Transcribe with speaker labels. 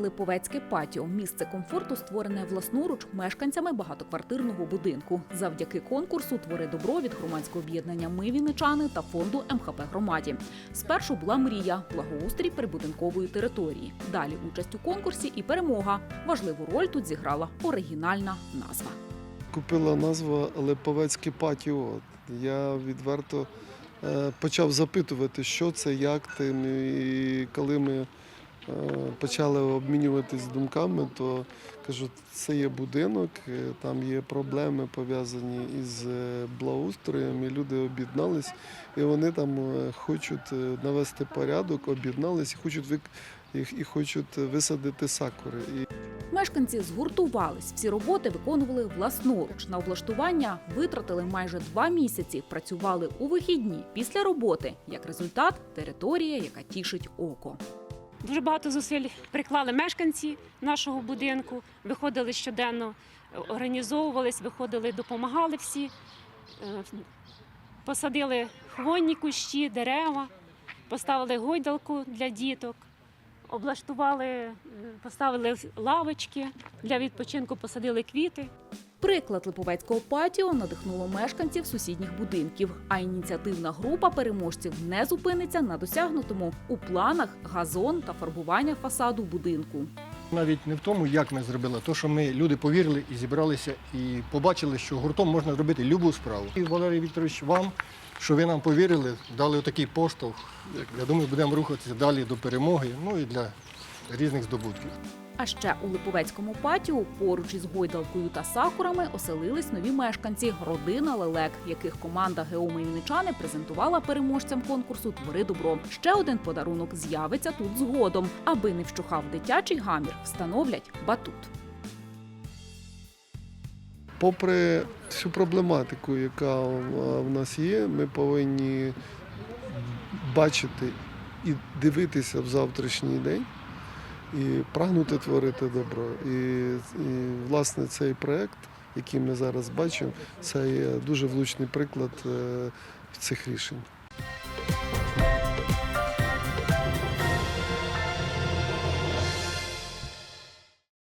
Speaker 1: Липовецьке патіо місце комфорту створене власноруч мешканцями багатоквартирного будинку. Завдяки конкурсу Твори добро від громадського об'єднання Ми Вінничани та фонду МХП громаді. Спершу була мрія благоустрій прибудинкової території. Далі участь у конкурсі і перемога. Важливу роль тут зіграла оригінальна назва.
Speaker 2: Купила назва Липовецьке патіо. Я відверто е, почав запитувати, що це, як тим. І коли ми почали обмінюватись думками, то кажу, це є будинок, е, там є проблеми пов'язані із е, благоустроєм, і люди об'єднались, і вони там е, хочуть е, навести порядок, об'єднались і хочуть і- хочуть висадити сакури.
Speaker 1: Мешканці згуртувались. Всі роботи виконували власноруч. На облаштування витратили майже два місяці. Працювали у вихідні після роботи. Як результат, територія, яка тішить око.
Speaker 3: Дуже багато зусиль приклали мешканці нашого будинку, виходили щоденно, організовувались, виходили, допомагали всі, Е, посадили хвойні кущі, дерева, поставили гойдалку для діток, облаштували, е, поставили лавочки для відпочинку, посадили квіти.
Speaker 1: Приклад Липовецького патіо надихнуло мешканців сусідніх будинків. А ініціативна група переможців не зупиниться на досягнутому у планах газон та фарбування фасаду будинку.
Speaker 4: Навіть не в тому, як ми зробили, а то, що ми люди повірили і зібралися, і побачили, що гуртом можна зробити любу справу. І Валерій Вікторович, вам, що ви нам повірили, дали такий поштовх. Я думаю, будемо рухатися далі до перемоги, ну і для різних здобутків.
Speaker 1: А ще у Липовецькому патіо поруч із гойдалкою та сакурами оселились нові мешканці родина лелек, яких команда Геоми Вінничани презентувала переможцям конкурсу Твори добро. Ще один подарунок з'явиться тут згодом. Аби не вщухав дитячий гамір, встановлять батут.
Speaker 2: попри всю проблематику, яка в нас є, ми повинні бачити і дивитися в завтрашній день і прагнути творити добро. І, і власне цей проект, який ми зараз бачимо, це є дуже влучний приклад е, цих рішень.